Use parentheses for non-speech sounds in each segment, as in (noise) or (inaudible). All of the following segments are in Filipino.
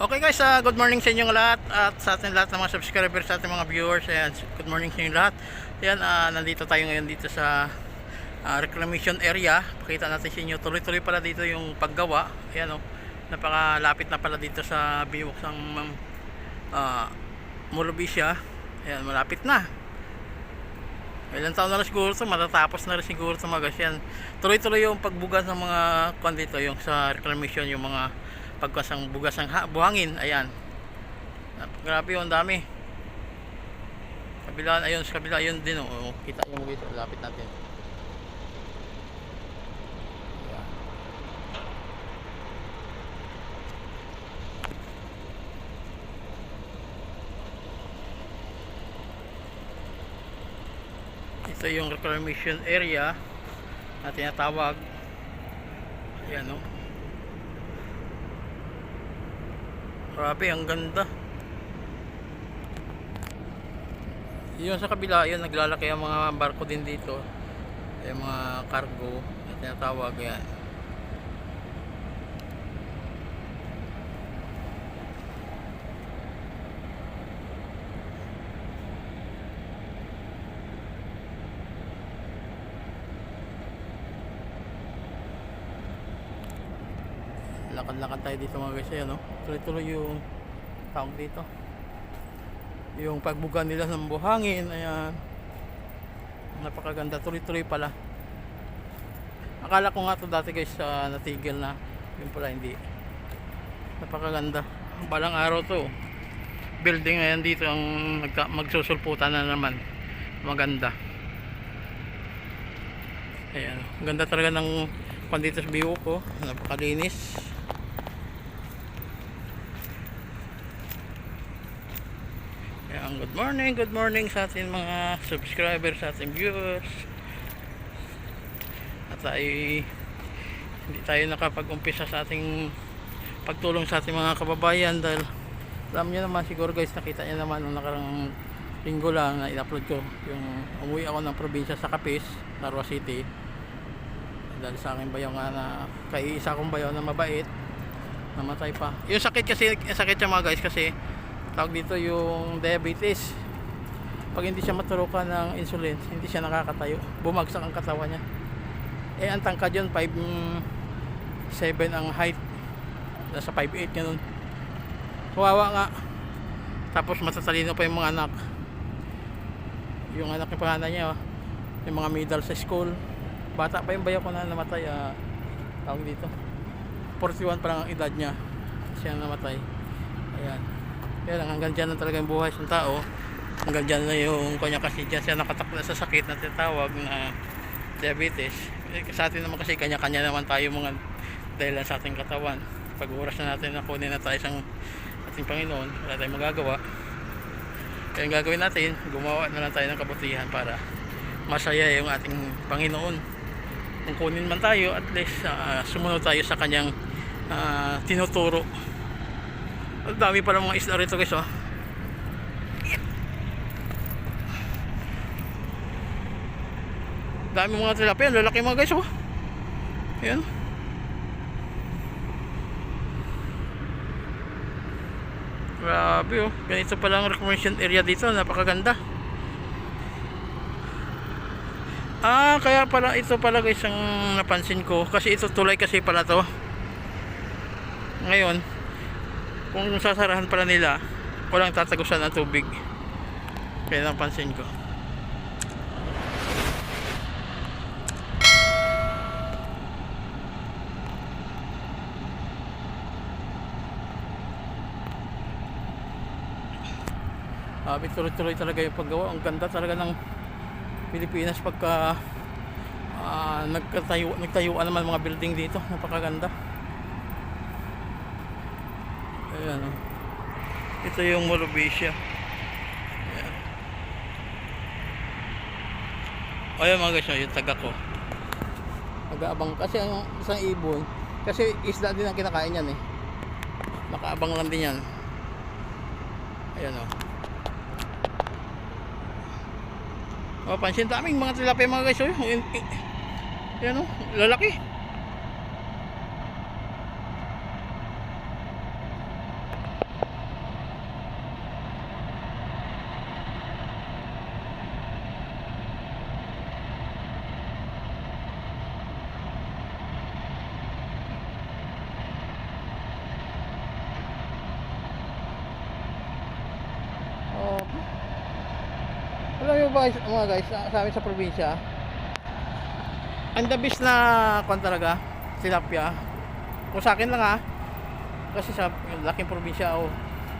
Okay guys, ah, good morning sa inyong lahat at sa ating lahat ng mga subscribers sa ating mga viewers. Ayan, good morning sa inyong lahat. Ayan, ah, nandito tayo ngayon dito sa ah, reclamation area. Pakita natin sa inyo, tuloy-tuloy pala dito yung paggawa. Ayan oh, napakalapit na pala dito sa biwok ng uh, Molobisya. Ayan, malapit na. Ilang taon na rin siguro ito, matatapos na rin siguro ito mga guys. Yan, tuloy-tuloy yung pagbugas ng mga kwan dito, yung sa reclamation, yung mga pagkasang bugas ng ha- buhangin. Ayan. Grabe yun, ang dami. Kabila, ayun, sa kabila, ayun din. Oh, kita yung dito, lapit natin. Ito yung reclamation area na tinatawag. Ayan o. Grabe, ang ganda. Yun sa kabila, yun naglalaki ang mga barko din dito. Yung mga cargo na tinatawag yan. Lakad-lakad tayo dito mga guys ayan no? Tuloy-tuloy yung tawag dito. Yung pagbuga nila ng buhangin ayan. Napakaganda tuloy-tuloy pala. Akala ko nga to dati guys sa natigil na. Yun pala hindi. Napakaganda. Balang araw to. Building ayan dito ang magsusulputan na naman. Maganda. Ayan. Ganda talaga ng pandito sa biwo ko napakalinis Ayan, good morning, good morning sa ating mga subscribers, sa ating viewers. At tayo hindi tayo nakapag-umpisa sa ating pagtulong sa ating mga kababayan dahil alam niyo naman siguro guys nakita niyo naman nung nakarang linggo lang na in-upload ko yung umuwi ako ng probinsya sa Capiz, Narwa City dahil sa aking bayaw nga na kay kong bayaw na mabait namatay pa yung sakit kasi sakit siya mga guys kasi tawag dito yung diabetes. Pag hindi siya maturukan ng insulin hindi siya nakakatayo. Bumagsak ang katawan niya. Eh ang tangkad yun 5 7 ang height. Nasa 5'8 yun kawawa nga. Tapos matatalino pa yung mga anak. Yung anak ng panganay niya oh. yung mga middle sa school. Bata pa yung bayo ko na namatay ah, tawag dito. 41 pa lang ang edad niya. Siya namatay. Ayan kaya lang hanggang dyan na talaga yung buhay ng tao. Hanggang dyan na yung kanya kasi dyan siya nakatakla sa sakit na tinatawag na diabetes. Eh, sa atin naman kasi kanya-kanya naman tayo mga dahilan sa ating katawan. Pag oras na natin na kunin na tayo sa ating Panginoon wala tayong magagawa. Kaya ang gagawin natin gumawa na lang tayo ng kabutihan para masaya yung ating Panginoon. Kung kunin man tayo at least ah, sumunod tayo sa kanyang ah, tinuturo ang dami pala mga isda rito guys oh. Dami mga tilapia, lalaki mga guys oh. Ayan. Grabe oh. Ganito pala ang recreation area dito, napakaganda. Ah, kaya pala ito pala guys ang napansin ko kasi ito tulay kasi pala to. Ngayon, kung sasarahan pala nila walang tatagusan ng tubig kaya napansin ko Sabi tuloy-tuloy talaga yung paggawa. Ang ganda talaga ng Pilipinas pagka ah, nagkatayo, nagtayuan naman mga building dito. Napakaganda. Ayan oh. Ito yung Molobisya. Ayan. Ayan mga guys, oh, yung taga ko. Nag-aabang kasi ang isang ibon. Kasi isda din ang kinakain yan eh. Nakaabang lang din yan. Ayan oh. Oh, pansin daming mga tilapia mga guys. Oh. Ayan, ayan oh, lalaki. Alam nyo ba mga guys, sa amin sa probinsya, ang the best na kwan talaga, tilapia. Kung sa akin lang ha, kasi sa laking probinsya o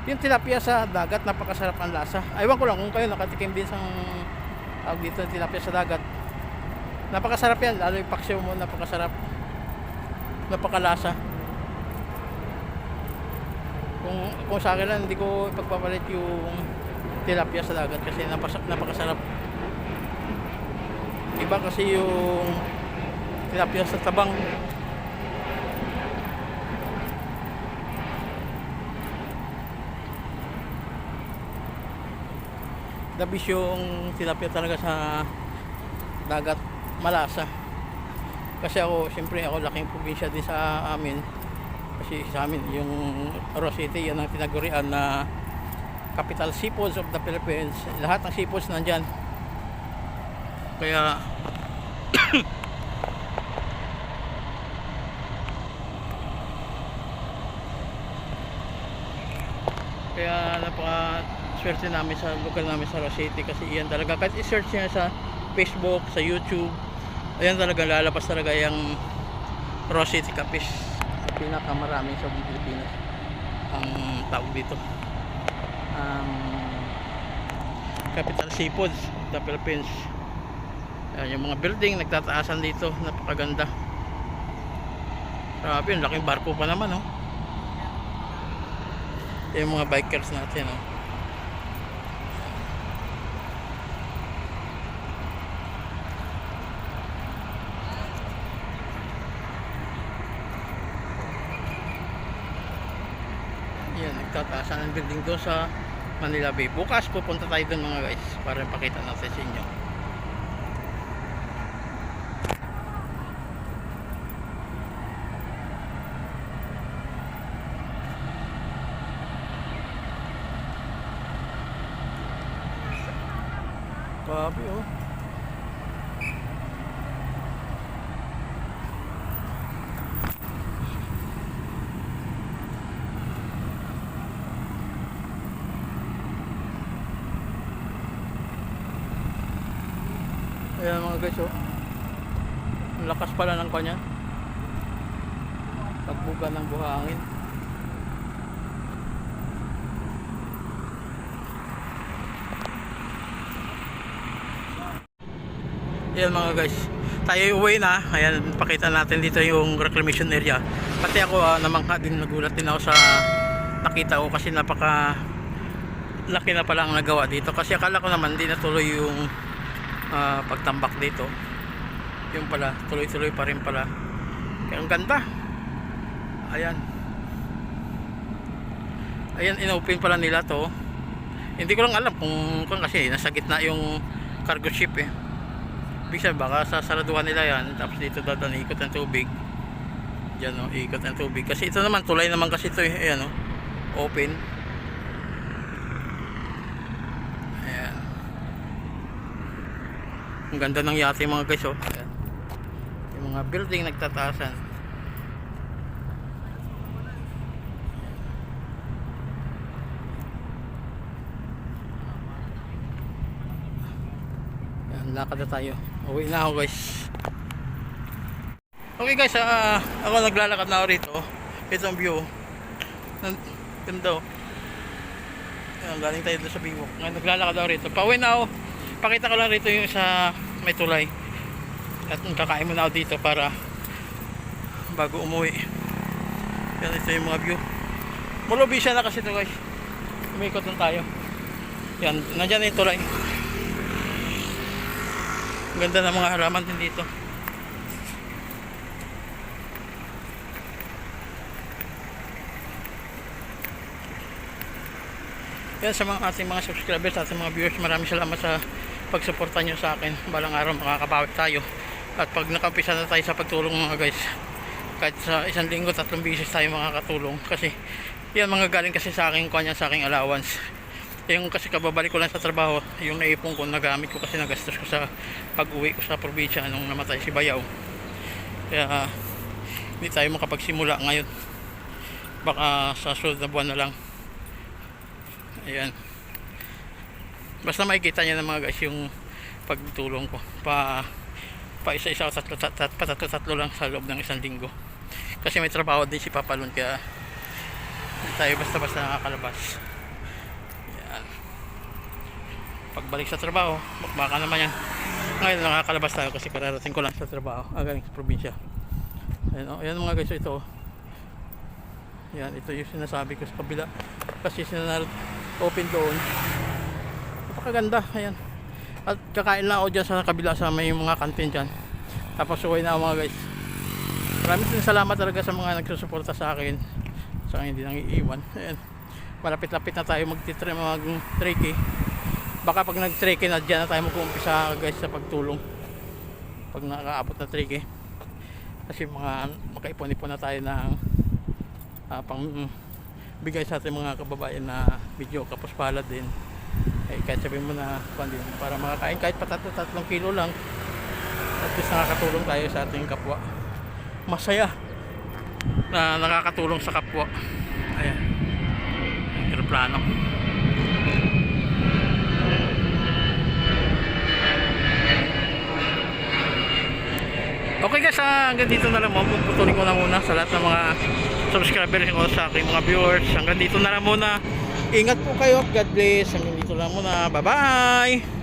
yung tilapia sa dagat napakasarap ang lasa. Aywan ko lang kung kayo nakatikim din sa tawag dito tilapia sa dagat. Napakasarap yan, lalo yung paksiw mo, napakasarap. Napakalasa. Kung, kung sa akin lang, hindi ko ipagpapalit yung tilapia sa dagat kasi napas, napakasarap. Iba kasi yung tilapia sa tabang. Dabis yung tilapia talaga sa dagat malasa. Kasi ako, siyempre ako laking probinsya din sa amin. Kasi sa amin, yung City, yan ang tinagurian na capital seafoods of the Philippines. Lahat ng seafoods nandyan. Kaya (coughs) Kaya napaka swerte namin sa lugar namin sa Rosete kasi iyan talaga kahit i-search niya sa Facebook, sa YouTube ayan talaga lalabas talaga yung Rosete Capiz pinakamarami sa Pilipinas ang tawag dito ang capital seafoods the Philippines. Ayan, yung mga building nagtataasan dito. Napakaganda. Grabe yung laking barko pa naman oh. Yung mga bikers natin oh. Yan nagtataasan ng building doon sa Manila Bay bukas pupunta tayo doon mga guys para ipakita natin sa inyo Grabe oh. Ayan mga guys oh. Ang lakas pala ng kanya. Pagbuga ng buhangin. Ayan mga guys. Tayo uwi na. Ayan, pakita natin dito yung reclamation area. Pati ako uh, namangha din nagulat din ako sa nakita ko kasi napaka laki na pala ang nagawa dito. Kasi akala ko naman di natuloy yung ah, pagtambak dito. Yung pala, tuloy-tuloy pa rin pala. Kaya ang ganda. Ayan. Ayan, inopen pala nila to. Hindi ko lang alam kung, kung kasi nasa gitna yung cargo ship eh. Ibig sabihin, baka sasaraduhan nila yan. Tapos dito dadaan ikot ng tubig. Diyan o, ikot ng tubig. Kasi ito naman, tulay naman kasi ito eh. Ayan o, open. Ayan. Ang ganda ng yate mga guys oh. Yung mga building nagtataasan. Ayan, lakad na tayo. Uwi na ako guys. Okay guys, ah, ako naglalakad na ako rito. Ito ang view. Ganda oh. Galing tayo doon sa Biwok. Ngayon naglalakad ako rito. Pauwi na ako. Pakita ko lang rito yung sa may tulay. At kakain muna ako dito para bago umuwi. Yan ito yung mga view. Mulubisya na kasi ito guys. Umikot lang tayo. Yan, nandyan na yung tulay. Ganda ng mga halaman din dito. Yan sa mga ating mga subscribers, ating mga viewers, maraming salamat sa pagsuporta nyo sa akin. Balang araw makakabawi tayo. At pag nakapisa na tayo sa pagtulong mga guys, kahit sa isang linggo, tatlong bisis tayo makakatulong. Kasi yan mga galing kasi sa akin, kanya sa aking allowance. Yung kasi kababalik ko lang sa trabaho, yung naipon ko, nagamit ko kasi nagastos ko sa pag-uwi ko sa probinsya nung namatay si Bayaw. Kaya hindi tayo makapagsimula ngayon. Baka sa susunod na buwan na lang. Ayan. Basta makikita niya ng mga guys yung pagtulong ko. Pa pa isa isa o tatlo tat, tat, pa tatlo tatlo lang sa loob ng isang linggo. Kasi may trabaho din si Papalon kaya hindi tayo basta basta nakakalabas. Yan. Pagbalik sa trabaho baka naman yan. Ngayon nakakalabas tayo kasi kararating ko lang sa trabaho. Ah, galing sa probinsya. Ayan, oh, ayan mga guys ito oh. yan ito yung sinasabi ko sa kabila. Kasi sinanar open doon napakaganda. Ayan. At kakain lang ako dyan sa kabila sa may mga kantin dyan. Tapos uwi na ako mga guys. Maraming salamat talaga sa mga nagsusuporta sa akin. Sa hindi nang iiwan ayan. Malapit-lapit na tayo magtitre mag 3K baka pag nag 3K na dyan na tayo mag-uumpisa guys sa pagtulong. Pag nakaabot na 3K kasi mga makaipon-ipon na tayo ng ah, pang mm, bigay sa ating mga kababayan na video. Kapos palad din eh, kahit mo na kung din, para makakain kahit pa tatlo tatlong kilo lang at least nakakatulong tayo sa ating kapwa masaya na nakakatulong sa kapwa ayan aeroplano Okay guys, ah, hanggang dito na lang mo. Puputulin ko na muna sa lahat ng mga subscribers ko sa aking mga viewers. Hanggang dito na lang muna. Ingat po kayo. God bless. Hanggang dito lang muna. Bye-bye.